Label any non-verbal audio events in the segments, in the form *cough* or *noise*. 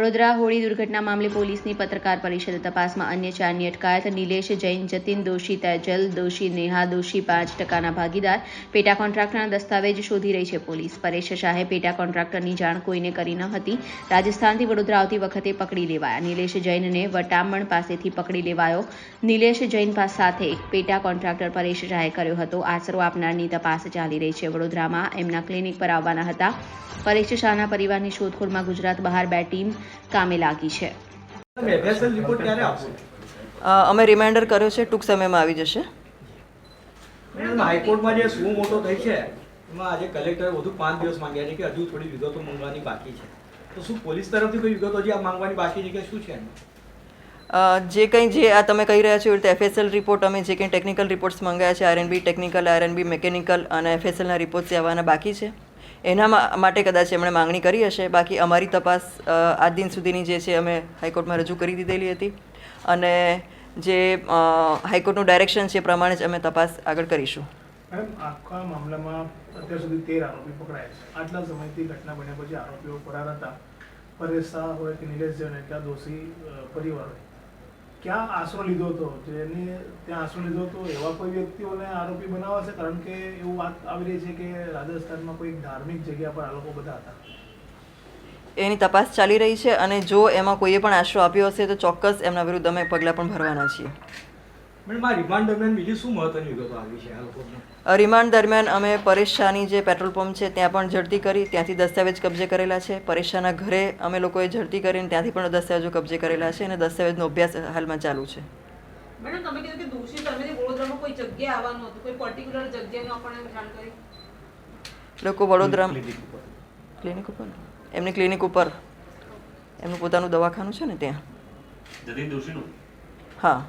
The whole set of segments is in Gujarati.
વડોદરા હોળી દુર્ઘટના મામલે પોલીસની પત્રકાર પરિષદ તપાસમાં અન્ય ચારની અટકાયત નિલેશ જૈન, જતીન દોશી, તેજલ દોશી, નેહા દોશી પાંચ ટકાના ભાગીદાર. પેટા કોન્ટ્રાક્ટરના દસ્તાવેજ શોધી રહી છે પોલીસ. પરેશ શાહે પેટા કોન્ટ્રાક્ટરની જાણ કોઈને કરી ન હતી. રાજસ્થાનથી વડોદરા આવતી વખતે પકડી લેવાયા. નિલેશ જૈનને વટામણ પાસેથી પકડી લેવાયો. નિલેશ જૈન સાથે એક પેટા કોન્ટ્રાક્ટર પરેશ શાહે કર્યો હતો. આશરો આપનારની તપાસ ચાલી રહી છે. વડોદરામાં એમના ક્લિનિક પર આવવાના હતા. પરેશ શાહના પરિવારની શોધખોળમાં ગુજરાત બહાર બે ટીમ કામે લાગી છે. અમે રિમાઇન્ડર કર્યો છે ટૂંક સમયમાં આવી જશે. હાઈકોર્ટમાં જે શું મોટો થઈ છે એમાં આજે કલેક્ટરે વધુ પાંચ દિવસ માંગ્યા છે કે હજુ થોડી વિગતો માંગવાની બાકી છે. તો શું પોલીસ તરફથી કોઈ વિગતો હજી આ માંગવાની બાકી છે કે શું છે? જે કંઈ જે આ તમે કહી રહ્યા છો એ રીતે એફએસએલ રિપોર્ટ અમે જે કંઈ ટેકનિકલ રિપોર્ટ્સ મંગાયા છે આરએનબી ટેકનિકલ આરએનબી મિકેનિકલ અને એફએસએલના રિપોર્ટ્સ આવવાના બાકી છે. એના માટે કદાચ એમણે માંગણી કરી હશે. બાકી અમારી તપાસ આ દિન સુધીની જે છે અમે હાઈકોર્ટમાં રજૂ કરી દીધેલી હતી. અને જે હાઈકોર્ટનું ડાયરેક્શન છે પ્રમાણે જ અમે તપાસ આગળ કરીશું. પરેશ શાહ હોય કે નિલેશ જૈન દોષી પરિવાર હોય ક્યાં આશરો લીધો હતો? જેને ત્યાં આશરો લીધો હતો, એવા કોઈ વ્યક્તિઓને આરોપી બનાવાશે કારણ કે એવું વાત આવી રહી છે કે રાજસ્થાનમાં કોઈ ધાર્મિક જગ્યા પર આ લોકો બધા હતા. એની તપાસ ચાલી રહી છે અને જો એમાં કોઈએ પણ આશરો આપ્યો હશે તો ચોક્કસ એમના વિરુદ્ધ અમે પગલાં પણ ભરવાના છીએ. રિમાન્ડ દરમિયાન બીજી શું મહત્વની વિગતો આવી છે આ લોકોને? રિમાન્ડ દરમિયાન અમે પરેશ શાહની જે પેટ્રોલ પંપ છે ત્યાં પણ ઝડપી કરી ત્યાંથી દસ્તાવેજ કબજે કરેલા છે. પરેશ શાહના ઘરે અમે લોકોએ ઝડપી કરીને ત્યાંથી પણ દસ્તાવેજો કબજે કરેલા છે અને દસ્તાવેજનો અભ્યાસ હાલમાં ચાલુ છે. મેડમ તમે કીધું કે દોષી તમે વડોદરામાં કોઈ જગ્યાએ આવવાનું હતું કોઈ પર્ટિક્યુલર જગ્યાની આપણને જાણ કરી લોકો વડોદરા ક્લિનિક ઉપર. એમની ક્લિનિક ઉપર. એમનું પોતાનું દવાખાનું છે ને ત્યાં? જતીન દોશીનું હા.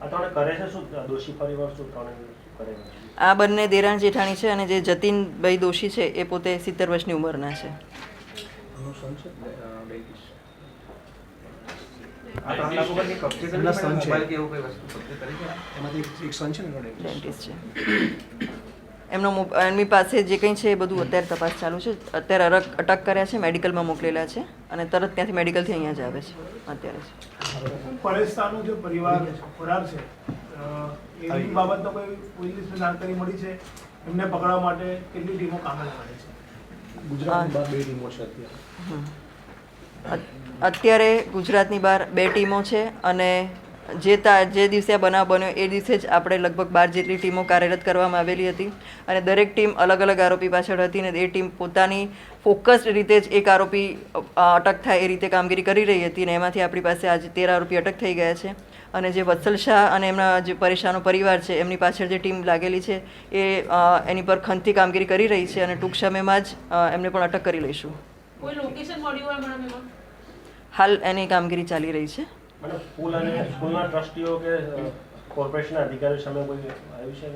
આ ત્રણે કરે છે શું? દોષી પરિવાર શું ત્રણે શું કરે છે? આ બંને દેરાણ જેઠાણી છે અને જે જતીનભાઈ દોશી છે એ પોતે સિત્તેર વર્ષની ઉંમરના છે. ડેન્ટિસ્ટ છે. *coughs* એમનો એમની પાસે જે કંઈ છે એ બધું અત્યારે તપાસ ચાલુ છે. અત્યારે અરક અટક કર્યા છે મેડિકલમાં મોકલેલા છે અને તરત ત્યાંથી મેડિકલથી અહીંયા જ આવે છે અત્યારે જ પરેશ જે પરિવાર ફરાર છે એની બાબતનો કોઈ પોલીસને જાણકારી મળી છે? એમને પકડવા માટે કેટલી ટીમો કામે લાગે છે? ગુજરાતમાં બે ટીમો છે અત્યારે. અત્યારે ગુજરાતની બહાર બે ટીમો છે અને જે તા જે દિવસે આ બનાવ બન્યો એ દિવસે જ આપણે લગભગ બાર જેટલી ટીમો કાર્યરત કરવામાં આવેલી હતી. અને દરેક ટીમ અલગ અલગ આરોપી પાછળ હતી ને એ ટીમ પોતાની ફોકસ્ડ રીતે જ એક આરોપી અટક થાય એ રીતે કામગીરી કરી રહી હતી ને એમાંથી આપણી પાસે આજે તેર આરોપી અટક થઈ ગયા છે. અને જે વત્સલ શાહ અને એમના જે પરેશાનો પરિવાર છે એમની પાછળ જે ટીમ લાગેલી છે એ એની પર ખંતથી કામગીરી કરી રહી છે અને ટૂંક સમયમાં જ એમને પણ અટક કરી લઈશું. હાલ એની કામગીરી ચાલી રહી છે. મને સ્કૂલ અને સ્કૂલના ટ્રસ્ટીઓ કે કોર્પોરેશનના અધિકારીઓ સામે કોઈ આવ્યું છે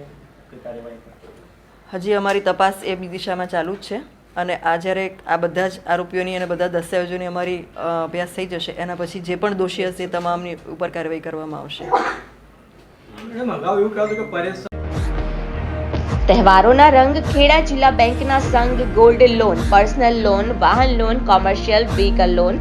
કે કાર્યવાહી હજી અમારી તપાસ એ બી દિશામાં ચાલુ જ છે અને આ જ્યારે આ બધા જ આરોપીઓની અને બધા દસ્તાવેજોની અમારી અભ્યાસ થઈ જશે એના પછી જે પણ દોષી હશે એ તમામની ઉપર કાર્યવાહી કરવામાં આવશે. મેડમ અગાઉ એવું કહેવાતું કે પરેશ તહેવારોના રંગ ખેડા જિલ્લા બેંકના સંઘ ગોલ્ડ લોન પર્સનલ લોન વાહન loan commercial vehicle loan